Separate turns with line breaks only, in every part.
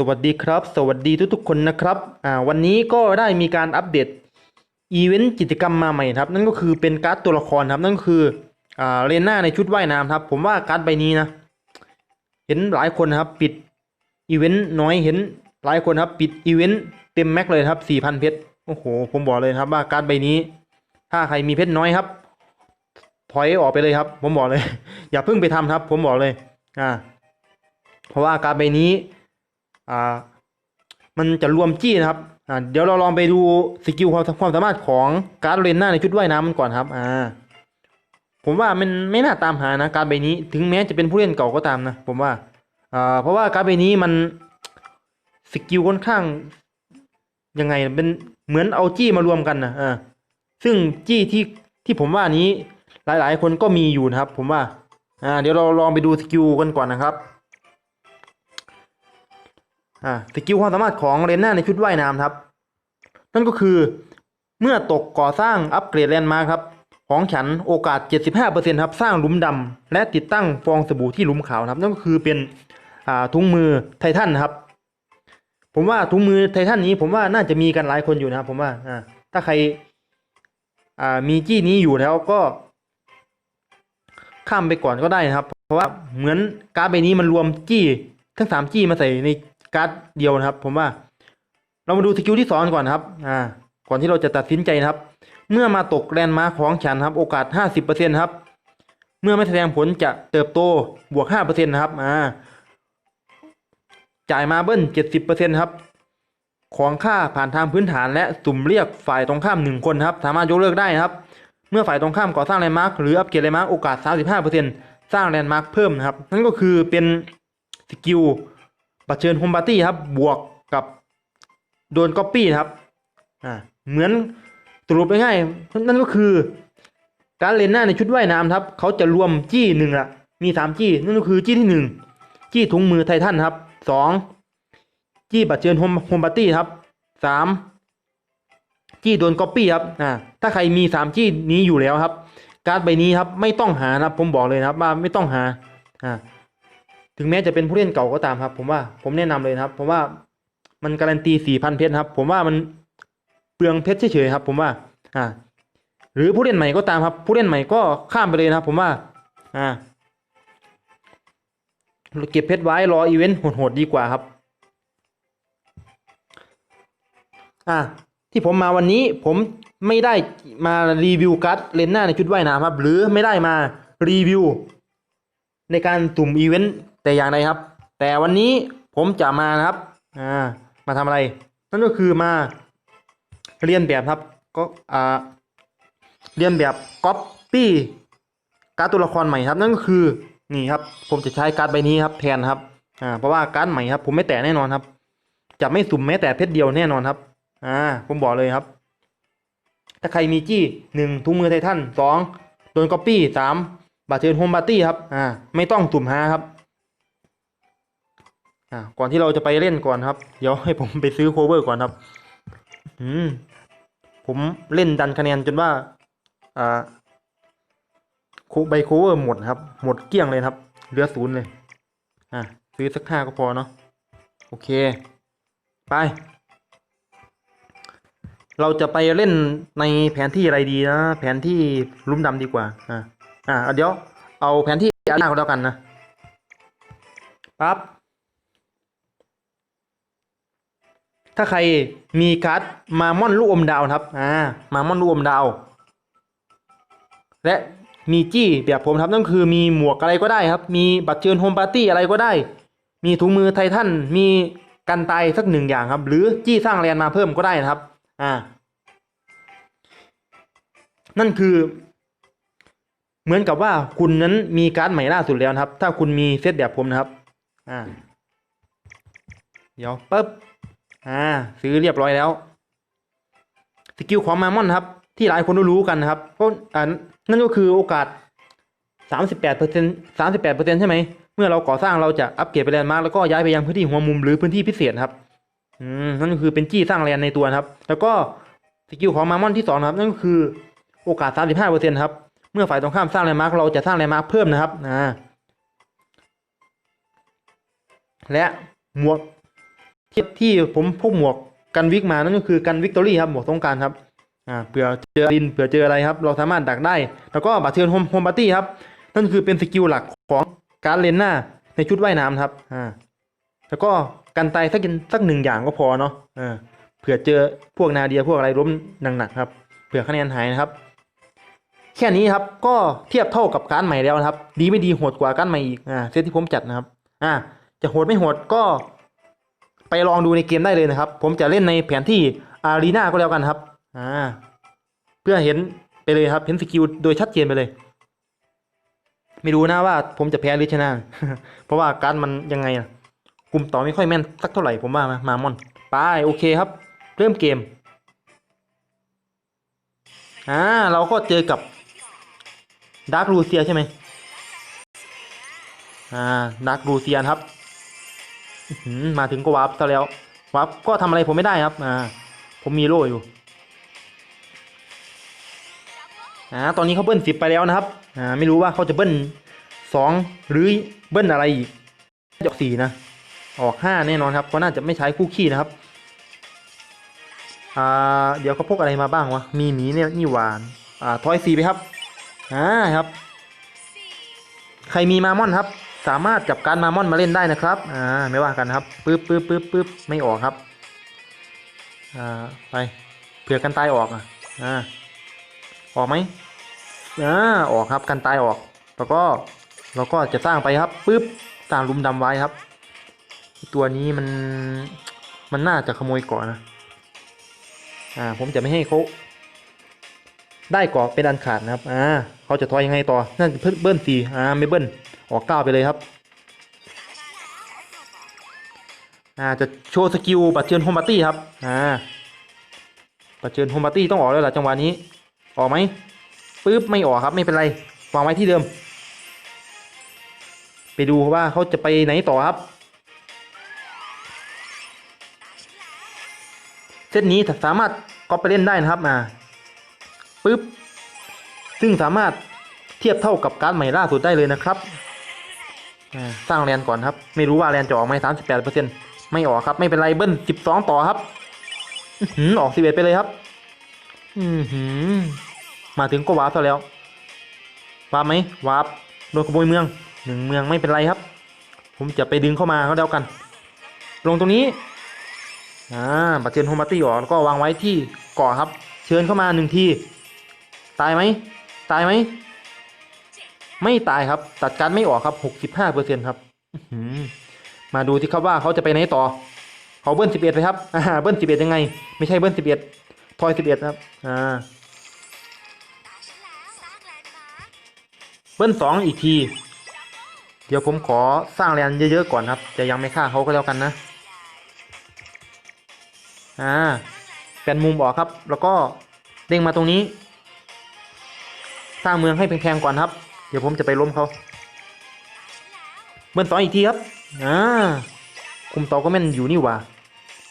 สวัสดีครับ สวัสดีทุกๆคนนะครับอ่าวันนี้ก็ได้มีการอัปเดตอีเวนต์กิจกรรมมาใหม่ครับนั่นก็คือเป็นการ์ดตัวละครครับนั่นก็คืออ่าเรนน่าในชุดว่ายน้ำครับ ผมว่าการ์ดใบนี้นะ เห็นหลายคนครับปิดอีเวนต์น้อยเห็นหลายคนครับปิดอีเวนต์เต็มแม็กเลยครับสี่พันเพชรโอ้โหผมบอกเลยครับว่าการ์ดใบนี้ ถ้าใครมีเพชรน้อยครับ ถอยออกไปเลยครับ ผมบอกเลย อย่าเพิ่งไปทำครับ ผมบอกเลยอ่าเพราะว่าการ์ดใบนี้ อ่ามันจะรวมจี้นะครับอ่าเดี๋ยวเราลองไปดูสกิลความความสามารถของการ์ดเรนน่าในชุดว่ายน้ำมันก่อนครับอ่าผมว่ามันไม่น่าตามหานะการใบนี้ ถึงแม้จะเป็นผู้เล่นเก่าก็ตามนะผมว่าอ่าเพราะว่าการใบนี้มันสกิลค่อนข้างยังไงเป็นเหมือนเอาจี้มารวมกันนะอ่าซึ่งจี้ที่ที่ผมว่านี้หลายๆ คนก็มีอยู่นะครับ ผมว่าอ่าเดี๋ยวเราลองไปดูสกิลกันก่อนนะครับ อ่าสกิลความสามารถของเรนน่าในชุดว่ายน้ำครับ นั่นก็คือ เมื่อตกก่อสร้างอัปเกรดแลนด์มาครับ ของฉันโอกาส 75%ครับ สร้างหลุมดำและติดตั้งฟองสบู่ที่หลุมขาวครับ นั่นก็คือเป็นอ่าถุงมือไททันนครับ ผมว่าถุงมือไททันนี้ ผมว่าน่าจะมีกันหลายคนอยู่นะครับ ผมว่าอ่าถ้าใครอ่ามีจี้นี้อยู่แล้วก็ ข้ามไปก่อนก็ได้นะครับ เพราะว่าเหมือนการ์ดใบนี้มันรวมจี้ทั้งสามจี้มาใส่ใน การ์ดเดียวนะครับ ผมว่า เรามาดูสกิลที่สองก่อนครับ อ่า ก่อนที่เราจะตัดสินใจนะครับ เมื่อมาตกแลนด์มาร์คของฉันครับ โอกาสห้าสิบเปอร์เซ็นครับ เมื่อไม่แสดงผลจะเติบโตบวกห้าเปอร์เซ็นนะครับ อ่า จ่ายมาเบิ้ลเจ็ดสิบเปอร์เซ็นครับ ของค่าผ่านทางพื้นฐานและสุ่มเรียกฝ่ายตรงข้ามหนึ่งคนครับ สามารถยกเลิกได้นะครับ เมื่อฝ่ายตรงข้ามก่อสร้างแลนด์มาร์คหรืออัปเกรดแลนด์มาร์คโอกาส 35%สร้างแลนด์มาร์คเพิ่มนะครับ นั่นก็คือเป็นสกิล บัตรเชิญโฮมปาร์ตี้ครับบวกกับโดนก๊อปปี้ครับอ่าเหมือนสรุปง่ายๆนั่นก็คือ การเล่นหน้าในชุดว่ายน้ำครับเขาจะรวมจี้หนึ่งละมีสามจี้นั่นก็คือจี้ที่หนึ่งจี้ถุงมือไททันครับสองจี้บัตรเชิญโฮมโฮมปาร์ตี้ครับสามจี้โดนก๊อปปี้ครับอ่าถ้าใครมีสามจี้นี้อยู่แล้วครับ การ์ดใบนี้ครับไม่ต้องหานะครับผมบอกเลยนะครับว่าไม่ต้องหาอ่า ถึงแม้จะเป็นผู้เล่นเก่าก็ตามครับ ผมว่าผมแนะนำเลยนะครับ ผมว่ามันการันตีสี่พันเพชรครับ ผมว่ามันเปลืองเพชรเฉยๆครับ ผมว่าอ่า หรือผู้เล่นใหม่ก็ตามครับ ผู้เล่นใหม่ก็ข้ามไปเลยนะครับ ผมว่าอ่าเก็บเพชรไว้รออีเวนต์โหดๆดีกว่าครับ อ่าที่ผมมาวันนี้ผมไม่ได้มารีวิวการ์ดเลนหน้าในชุดว่ายน้ำครับ หรือไม่ได้มารีวิว ในการตุ่มอีเวนต์แต่อย่างใดครับ แต่วันนี้ผมจะมานะครับอ่ามาทำอะไร นั่นก็คือมาเรียนแบบครับก็อ่าเรียนแบบก๊อปปี้การ์ดตัวละครใหม่ครับ นั่นก็คือนี่ครับ ผมจะใช้การ์ดใบนี้ครับแทนครับอ่าเพราะว่าการ์ดใหม่ครับ ผมไม่แตะแน่นอนครับ จะไม่สุ่มแม้แต่เพชรเดียวแน่นอนครับอ่าผมบอกเลยครับ ถ้าใครมีจี้หนึ่งทุงมือไททันสองโดนก๊อปปี้สาม บาดเจ็บโฮมบาร์ตี้ครับอ่าไม่ต้องตุ่มหาครับอ่าก่อนที่เราจะไปเล่นก่อนครับ เดี๋ยวให้ผมไปซื้อโคเวอร์ก่อนครับ อืม ผมเล่นดันคะแนนจนว่าอ่าโคใบโคเวอร์หมดครับ หมดเกลี้ยงเลยครับ เหลือศูนย์เลย อ่าซื้อสักห้าก็พอเนาะโอเค ไป เราจะไปเล่นในแผนที่อะไรดีนะ แผนที่ลุ่มดำดีกว่า อ่า อ่าเดี๋ยวเอาแผนที่อันหน้าก็แล้วกันนะปั๊บถ้าใครมีการ์ดมาม่อนลูกอมดาวนะครับอ่ามาม่อนลูกอมดาว และมีจี้แบบผมครับนั่นคือมีหมวกอะไรก็ได้ครับ มีบัตรเชิญโฮมปาร์ตี้อะไรก็ได้ มีถุงมือไททันมีกันตายสักหนึ่งอย่างครับ หรือจี้สร้างแลนด์มาเพิ่มก็ได้นะครับ อ่า นั่นคือ เหมือนกับว่าคุณนั้นมีการ์ดใหม่ล่าสุดแล้วนะครับ ถ้าคุณมีเซตแบบผมนะครับอ่าเดี๋ยวปึ๊บอ่าซื้อเรียบร้อยแล้วสกิลของมามอนครับ ที่หลายคนรู้กันนะครับเพราะอ่านั่นก็คือโอกาสสามสิบแปดเปอร์เซ็นสามสิบแปดเปอร์เซ็นใช่ไหมเมื่อเราก่อสร้างเราจะอัปเกรดไปแลนด์มาร์กแล้วก็ย้ายไปยังพื้นที่หัวมุมหรือพื้นที่พิเศษครับอืมนั่นก็คือเป็นจี้สร้างแลนด์ในตัวครับ แล้วก็สกิลของมามอนที่สองครับ นั่นก็คือโอกาสสามสิบห้าเปอร์เซ็นครับ มื่อฝ่ายตรงข้ามสร้างแลนด์มาร์กเราจะสร้างแลนด์มาร์กเพิ่มนะครับอ่าและหมวกที่ที่ผมพกหมวกกันวิกมานั่นก็คือกันวิกตอรี่ครับหมวกต้องการครับอ่าเผื่อเจอดินเผื่อเจออะไรครับ เราสามารถดักได้ แล้วก็บัตรเทิร์นโฮมโฮมปาร์ตี้ครับ นั่นคือเป็นสกิลหลักของการเลนหน้าในชุดว่ายน้ำครับอ่าแล้วก็กันตายสักสักหนึ่งอย่างก็พอเนาะอ่าเผื่อเจอพวกนาเดียพวกอะไรล้มหนักๆครับเผื่อคะแนนหายนะครับ แค่นี้ครับก็เทียบเท่ากับการใหม่แล้วนะครับ ดีไม่ดีโหดกว่าการใหม่อีกอ่าเซตที่ผมจัดนะครับ อ่า จะโหดไม่โหดก็ไปลองดูในเกมได้เลยนะครับ ผมจะเล่นในแผนที่อารีนาก็แล้วกันครับ อ่า เพื่อเห็นไปเลยครับ เห็นสกิลโดยชัดเจนไปเลย ไม่รู้นะว่าผมจะแพ้หรือชนะ เพราะว่าการมันยังไงอะกลุ่มต่อไม่ค่อยแม่นสักเท่าไหร่ผมว่ามามามอนไปโอเคครับ เริ่มเกม อ่า เราก็เจอกับ ดาร์ครูเซียใช่ไหมอ่าดาร์ครูเซียครับมาถึงก็วาร์ปซะแล้ววาร์ปก็ทำอะไรผมไม่ได้ครับ อ่า ผมมีโล่อยู่อ่าตอนนี้เขาเบิ้ลสิบไปแล้วนะครับ อ่า ไม่รู้ว่าเขาจะเบิ้ลสองหรือเบิ้ลอะไรอีกออกสี่นะ ออกห้าแน่นอนครับเพราะน่าจะไม่ใช้คู่ขี้นะครับ อ่า เดี๋ยวเขาพกอะไรมาบ้างวะ มีหมีเนี่ยนี่หวาน อ่า ทอยซีไปครับ อ่าครับ ใครมีมามอนครับ สามารถจับการมามอนมาเล่นได้นะครับ อ่าไม่ว่ากันครับปึ๊บปึ๊บปึ๊บปึ๊บไม่ออกครับ อ่าไปเผื่อกันตายออกอะอ่าออกไหมอ่าออกครับกันตายออก แล้วก็เราก็จะสร้างไปครับปึ๊บสร้างลุมดำไว้ครับ ตัวนี้มันมันน่าจะขโมยก่อนนะอ่าผมจะไม่ให้เขา ได้ก่อเป็นอันขาดนะครับ อ่าเขาจะทอยยังไงต่อน่าจะเบิ้ลสี่อ่าไม่เบิ้ลออกเก้าไปเลยครับ อ่าจะโชว์สกิลบัตเชิญโฮมปาร์ตี้ครับ อ่าบัตเชิญโฮมปาร์ตี้ต้องออกแล้วล่ะจังหวะนี้ ออกไหมปึ๊บไม่ออกครับไม่เป็นไรวางไว้ที่เดิม ไปดูว่าเขาจะไปไหนต่อครับเซตนี้สามารถก๊อปไปเล่นได้นะครับมา ปึ๊บ ซึ่งสามารถเทียบเท่ากับการใหม่ล่าสุดได้เลยนะครับ สร้างแลนก่อนครับ ไม่รู้ว่าแลนจะออกไหมสามสิบแปดเปอร์เซ็นต์ไม่ออกครับ ไม่เป็นไรเบิ้ลสิบสองต่อครับอือออกสิบเอ็ดไปเลยครับ อือหือมาถึงก็วาร์ปซะแล้ว วาร์ปไหมวาร์ปโดนขโมยเมืองหนึ่งเมืองไม่เป็นไรครับ ผมจะไปดึงเข้ามาก็แล้วกัน ลงตรงนี้อ่าบัตรเชิญโฮมปาร์ตี้ออกแล้วก็วางไว้ที่เกาะครับ เชิญเข้ามาหนึ่งที ตายไหมตายไหมไม่ตายครับ ตัดการไม่ออกครับหกสิบห้าเปอร์เซ็นครับมาดูที่ครับว่าเขาจะไปไหนต่อเขาเบิ้ลสิบเอ็ดไปครับอ่าเบิ้ลสิบเอ็ดยังไง ไม่ใช่เบิ้ลสิบเอ็ดทอยสิบเอ็ดครับ อ่า เบิ้ลสองอีกที เดี๋ยวผมขอสร้างแลนเยอะๆก่อนครับ จะยังไม่ฆ่าเขาก็แล้วกันนะ อ่าเป็นมุมออกครับ แล้วก็เด้งมาตรงนี้ สร้างเมืองให้แพงๆก่อนครับ เดี๋ยวผมจะไปล้มเขาเบิ้ลสองอีกทีครับอ่าคุมต่อก็แม่นอยู่นี่หว่า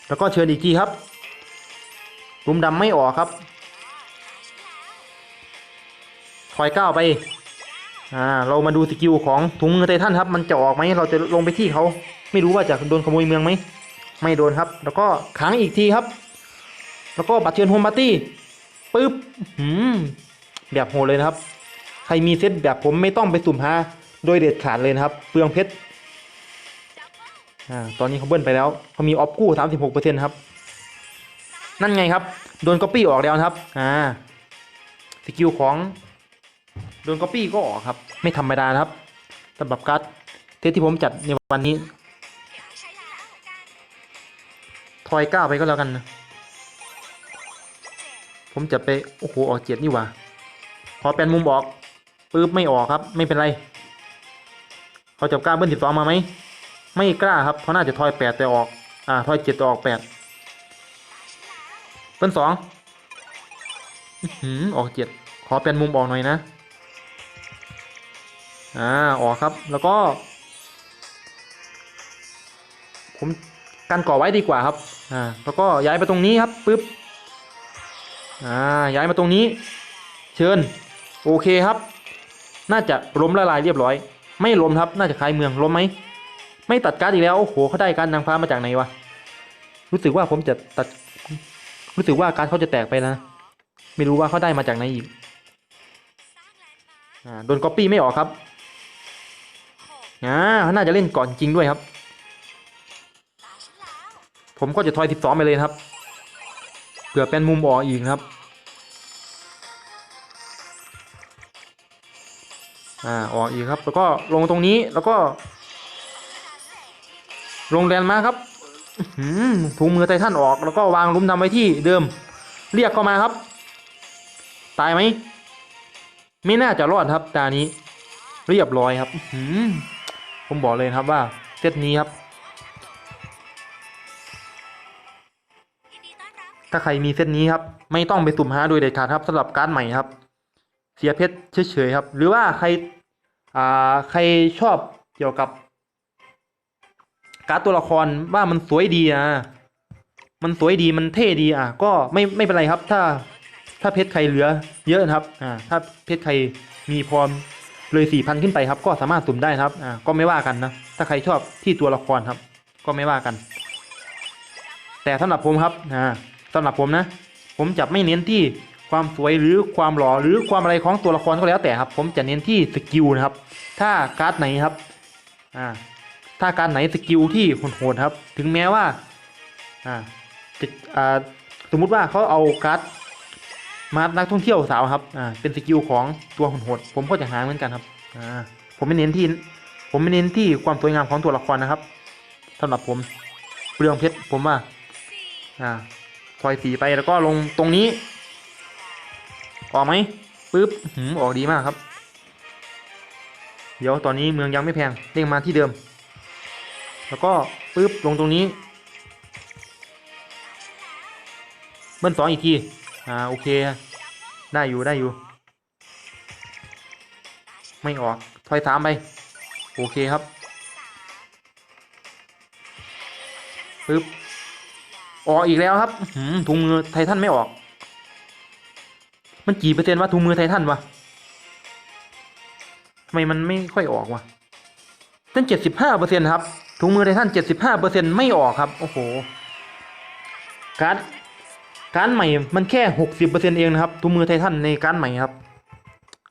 แล้วก็เชิญอีกทีครับลุมดำไม่ออกครับ ถอยก้าวไป อ่า เรามาดูสกิลของถุงมือไททันครับ มันจะออกไหม เราจะลงไปที่เขา ไม่รู้ว่าจะโดนขโมยเมืองไหม ไม่โดนครับ แล้วก็ขังอีกทีครับ แล้วก็บัตรเชิญโฮมปาร์ตี้ปึ๊บ หืม แบบโหดเลยนะครับ ใครมีเซตแบบผมไม่ต้องไปสุ่มหาโดยเด็ดขาดเลยนะครับ เปลืองเพชรอ่าตอนนี้เขาเบิ้ลไปแล้วเขามีออฟกู้สามสิบหกเปอร์เซ็นต์ครับ นั่นไงครับ โดนก๊อปปี้ออกแล้วครับ อ่า สกิลของ โดนก๊อปปี้ก็ออกครับ ไม่ธรรมดานครับสำหรับการ์ดเทสที่ผมจัดในวันนี้ ทอยก้าไปก็แล้วกันนะ ผมจะไป โอ้โห ออกเจ็ดนี่ว่า พอเป็นมุมออกปึ๊บไม่ออกครับ ไม่เป็นไรเขาจะกล้าเบิ้ลสิบสองมาไหมไม่กล้าครับเพราะน่าจะทอยแปดแต่ออกอ่าทอยเจ็ดแต่ออกแปดเบิ้ลสองอื้อหือออกเจ็ดขอเป็นมุมออกหน่อยนะอ่าออกครับแล้วก็ ผมกันก่อไว้ดีกว่าครับอ่าแล้วก็ย้ายไปตรงนี้ครับปึ๊บอ่าย้ายมาตรงนี้ เชิญ โอเคครับ น่าจะล้มละลายเรียบร้อย ไม่ล้มครับ น่าจะคลายเมืองล้มไหม ไม่ตัดการ์ดอีกแล้ว โอ้โหเขาได้การดนางฟ้ามาจากไหนวะ รู้สึกว่าผมจะตัด รู้สึกว่าการดเขาจะแตกไปนะ ไม่รู้ว่าเขาได้มาจากไหนอีกอ่าโดนก๊อปปี้ไม่ออกครับอ่าเขาน่าจะเล่นก่อนจริงด้วยครับ ผมก็จะทอย12ไปเลยครับ เผื่อเป็นมุมออกอีกครับ อ่าออกอีกครับ แล้วก็ลงตรงนี้แล้วก็ ลงแลนมาครับหือถุงมือไททันออก แล้วก็วางลุ้มดำไว้ที่เดิม เรียกเข้ามาครับ ตายไหมไม่น่าจะรอดครับตานี้ เรียบร้อยครับหือผมบอกเลยครับว่าเซตนี้ครับ ถ้าใครมีเซตนี้ครับ ไม่ต้องไปสุ่มหาโดยเด็ดขาดครับสำหรับการ์ดใหม่ครับ เสียเพชรเฉยๆครับ หรือว่าใคร ใครชอบเกี่ยวกับการ์ดตัวละครว่ามันสวยดีอะมันสวยดีมันเท่ดีอะ ก็ไม่ไม่เป็นไรครับ ถ้าถ้าเพชรใครเหลือเยอะนะครับอ่าถ้าเพชรใครมีพร้อมเลยสี่พันขึ้นไปครับ ก็สามารถสุ่มได้ครับอ่าก็ไม่ว่ากันนะถ้าใครชอบที่ตัวละครครับ ก็ไม่ว่ากัน แต่สำหรับผมครับอ่าสำหรับผมนะ ผมจะไม่เน้นที่ ความสวยหรือความหล่อหรือความอะไรของตัวละครก็แล้วแต่ครับ ผมจะเน้นที่สกิลนะครับ ถ้าการ์ดไหนครับอ่าถ้าการไหนสกิลที่โหดครับ ถึงแม้ว่าอ่าจะอ่าสมมุติว่าเขาเอาการ์ดมานักท่องเที่ยวสาวครับอ่าเป็นสกิลของตัวโหดผมก็จะหาเหมือนกันครับอ่าผมไม่เน้นที่ผมไม่เน้นที่ความสวยงามของตัวละครนะครับสำหรับผมเรื่องเพชรผมว่าอ่าซอยสีไปแล้วก็ลงตรงนี้ ออกไหมปึ๊บหืมออกดีมากครับ เดี๋ยวตอนนี้เมืองยังไม่แพงเด้งมาที่เดิม แล้วก็ปึ๊บลงตรงนี้ เบิ้ลสองอีกที อ่าโอเค ได้อยู่ได้อยู่ ไม่ออกถอยสามไป โอเคครับปึ๊บออกอีกแล้วครับหือถุงมือไททันไม่ออก มันกี่เปอร์เซ็นต์วะถุงมือไททันวะทำไมมันไม่ค่อยออกวะตั้งเจ็ดสิบห้าเปอร์เซ็นต์ครับถุงมือไททันเจ็ดสิบห้าเปอร์เซ็นต์ไม่ออกครับ โอ้โหการดการดใหม่มันแค่หกสิบเปอร์เซ็นต์เองนะครับถุงมือไททันในการดใหม่ครับ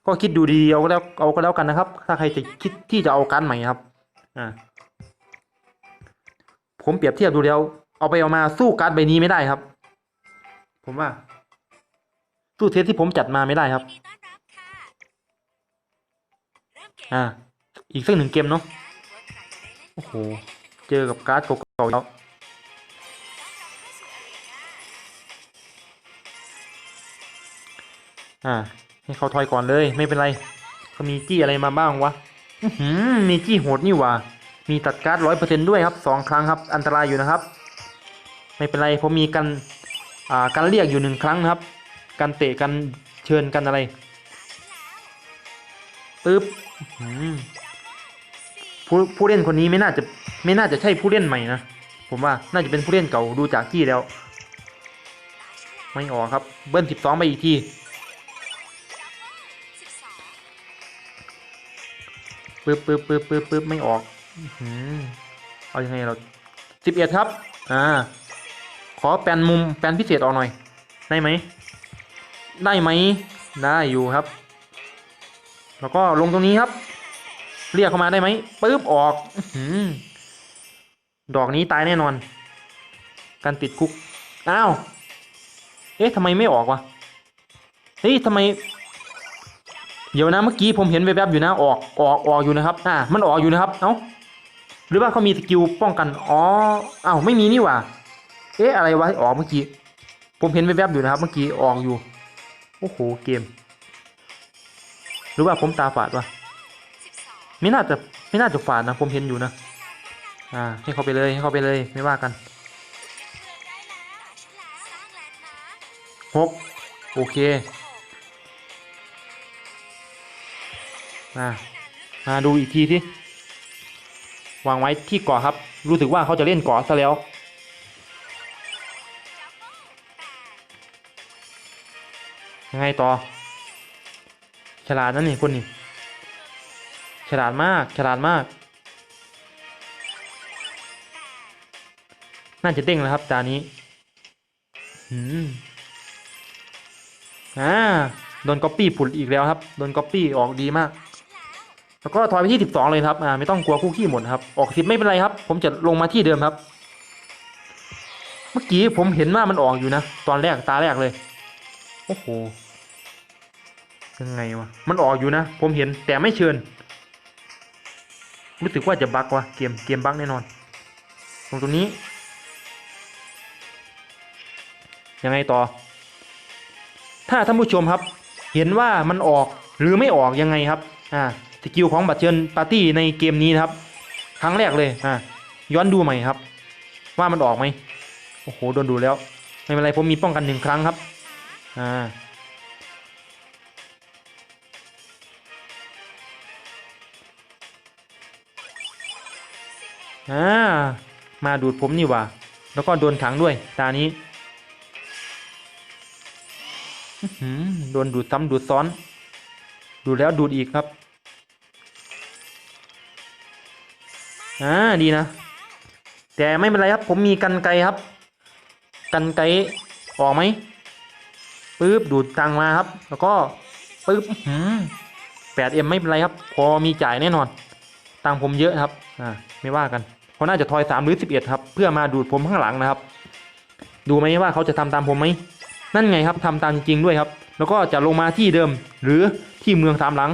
ก็คิดดูดีๆเอาก็แล้วเอาก็แล้วกันนะครับ ถ้าใครจะคิดที่จะเอาการดใหม่ครับอ่าผมเปรียบเทียบดูแล้ว เอาไปเอามาสู้การ์ดใบนี้ไม่ได้ครับ ผมว่า สู้เทสที่ผมจัดมาไม่ได้ครับ อ่า อีกสักหนึ่งเกมเนาะ โอ้โห เจอกับการ์ดเก่าๆแล้วอ่า ให้เขาทอยก่อนเลยไม่เป็นไร เขามีจี้อะไรมาบ้างวะอือหือมีจี้โหดนี่ว่ามีตัดการ์ดร้อยเปอร์เซ็นด้วยครับสองครั้งครับ อันตรายอยู่นะครับ ไม่เป็นไรผมมีกัน อ่า การเรียกอยู่หนึ่งครั้งนะครับ การเตะกันเชิญกันอะไรปึ๊บผู้ผู้เล่นคนนี้ไม่น่าจะไม่น่าจะใช่ผู้เล่นใหม่นะผมว่าน่าจะเป็นผู้เล่นเก่าดูจากที่แล้ว ไม่ออกครับ เบิ้ลสิบสองไปอีกทีปึ๊บปึ๊บปึ๊บปึ๊บปึ๊บไม่ออกอือหือเอางไงเราสิบเอ็ดครับ อ่า ขอแปลนมุมแปลนพิเศษออกหน่อย ได้ไหม ได้ไหมได้อยู่ครับ แล้วก็ลงตรงนี้ครับ เรียกเข้ามาได้ไหมปึ๊บออกอดอกนี้ตายแน่นอน การติดคุกอ้าวเอ๊ะทำไมไม่ออกวะเฮ้ยทำไม เดี๋ยวนะเมื่อกี้ผมเห็นแวบๆอยู่นะออกออกออกอยู่นะครับ อ่า มันออกอยู่นะครับ เอ้าหรือว่าเขามีสกิลป้องกัน อ๋ออ้าวไม่มีนี่หว่า เอ๊ะอะไรวะออกเมื่อกี้ ผมเห็นแวบๆอยู่นะครับ เมื่อกี้ออกอยู่ โอ้โห เกม หรือว่าผมตาฝาดวะไม่น่าจะไม่น่าจะฝาดนะ ผมเห็นอยู่นะ อ่า ให้เขาไปเลย ให้เขาไปเลย ไม่ว่ากันหกโอเค มามาดูอีกทีที่วางไว้ที่เกาะครับ รู้สึกว่าเขาจะเล่นเกาะซะแล้ว ยังไงต่อ ฉลาดนั่นนี่คนนี่ ฉลาดมาก ฉลาดมาก น่าจะเด้งแล้วครับตานี้อืมอ่าโดนก๊อปปี้ผุดอีกแล้วครับ โดนก๊อปปี้ออกดีมาก แล้วก็ถอยไปที่สิบสองเลยครับ อ่า ไม่ต้องกลัวคู่ขี้หมดครับ ออกสิบไม่เป็นไรครับ ผมจะลงมาที่เดิมครับ เมื่อกี้ผมเห็นว่ามันออกอยู่นะ ตอนแรกตาแรกเลย โอ้โห ยังไงวะ มันออกอยู่นะ ผมเห็นแต่ไม่เชิญ รู้สึกว่าจะบั๊กวะเกมเกมบั๊กแน่นอน ตรงตรงนี้ ยังไงต่อ ถ้าท่านผู้ชมครับ เห็นว่ามันออกหรือไม่ออกยังไงครับ อ่า สกิลของบัตรเชิญปาร์ตี้ในเกมนี้นะครับ ครั้งแรกเลย อ่า ย้อนดูใหม่ครับ ว่ามันออกไหม โอ้โห โดนดูแล้ว ไม่เป็นไร ผมมีป้องกันหนึ่งครั้งครับ อ่า อ่ามาดูดผมนี่ว่าแล้วก็โดนขังด้วย ตานี้โดนดูดซ้ำดูดซ้อน ดูดแล้วดูดอีกครับอ่าดีนะ แต่ไม่เป็นไรครับ ผมมีกันไกครับ กันไกออกไหมปึ๊บดูดตังมาครับ แล้วก็ปึ๊บแปดเอ็มไม่เป็นไรครับ พอมีจ่ายแน่นอน ตังผมเยอะครับ อ่า ไม่ว่ากัน เขาน่าจะทอยสามหรือสิบเอ็ดครับ เพื่อมาดูดผมข้างหลังนะครับ ดูไหมว่าเขาจะทำตามผมไหมนั่นไงครับทำตามจริงๆด้วยครับ แล้วก็จะลงมาที่เดิมหรือที่เมืองสามหลัง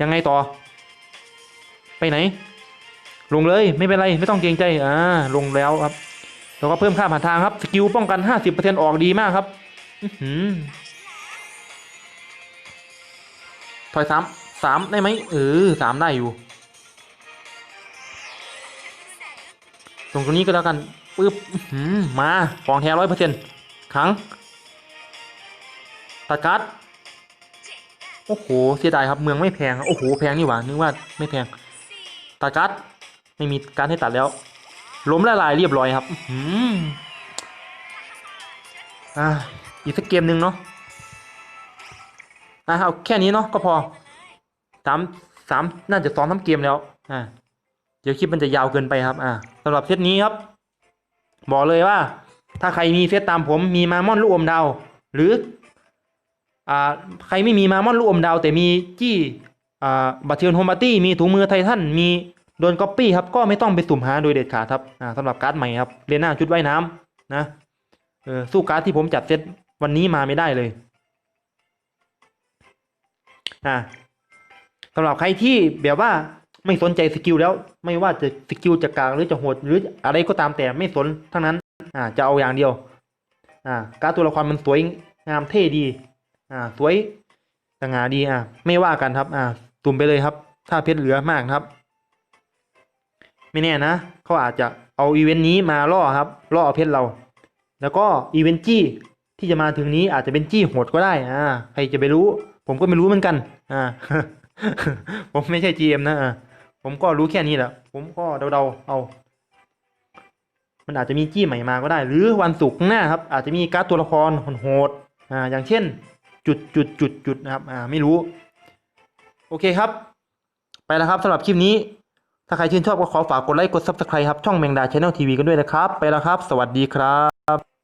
ยังไงต่อ ไปไหน ลงเลยไม่เป็นไรไม่ต้องเกรงใจอ่าลงแล้วครับ แล้วก็เพิ่มค่าผ่านทางครับสกิลป้องกันห้าสิบเปอร์เซ็นออกดีมากครับอืถอยสามสามได้ไหมเออสามได้อยู่ งตรงนี้ก็แล้วกันปึ๊บมาของแท้ร้อยเปอร์เซ็นต์ครั้งตัดการ์ดโอ้โหเสียดายครับเมืองไม่แพงโอ้โหแพงนี่หว่านึกว่าไม่แพงตัดการ์ดไม่มีการให้ตัดแล้ว ล้มละลายเรียบร้อยครับอื้อหืออ่าอีกสักเกมหนึ่งเนาะอ่าเอาแค่นี้เนาะก็พอสามสามน่าจะซ้อมทั้งเกมแล้วอ่า ดี๋ยวคลิปมันจะยาวเกินไปครับอ่าสำหรับเซตนี้ครับ บอกเลยว่า ถ้าใครมีเซตตามผมมีมามอนลูกอมดาว หรืออ่าใครไม่มีมามอนลูกอมดาว แต่มีจี้อ่าบัตรเทิร์นโฮมปาร์ตี้มีถุงมือไททันมีโดนก๊อปปี้ครับก็ไม่ต้องไปสุ่มหาโดยเด็ดขาดครับอ่าสำหรับการ์ดใหม่ครับเรน่าชุดว่ายน้ำนะเออสู้การ์ดที่ผมจัดเซตวันนี้มาไม่ได้เลยอ่าสำหรับใครที่แบบว่า ไม่สนใจสกิลแล้ว ไม่ว่าจะสกิลจะกลางหรือจะโหดหรืออะไรก็ตามแต่ไม่สนทั้งนั้น อ่า จะเอาอย่างเดียว อ่า การดตัวละครมันสวยงามเท่ดี อ่า สวยสง่าดี อ่า ไม่ว่ากันครับ อ่า ตุ่มไปเลยครับ ถ้าเพชรเหลือมากครับ ไม่แน่นะเขาอาจจะเอาอีเวนต์นี้มาล่อครับ ล่อเอาเพชรเรา แล้วก็อีเวนต์จี้ที่จะมาถึงนี้อาจจะเป็นจี้โหดก็ได้ อ่า ใครจะไปรู้ ผมก็ไม่รู้เหมือนกัน อ่า ผมไม่ใช่ GM นะอ่า ผมก็รู้แค่นี้แหละ ผมก็เดาๆเอา มันอาจจะมีจี้ใหม่มาก็ได้ หรือวันศุกร์หน้าครับ อาจจะมีการ์ดตัวละครโหดอ่าอย่างเช่น จุดจุดจุดจุดนะครับอ่าไม่รู้ โอเคครับ ไปแล้วครับสำหรับคลิปนี้ ถ้าใครชื่นชอบก็ขอฝากกดไลค์กด Subscribe ครับ ช่องแมงดาช n แนลทีวีกันด้วยนะครับ ไปแล้วครับ สวัสดีครับ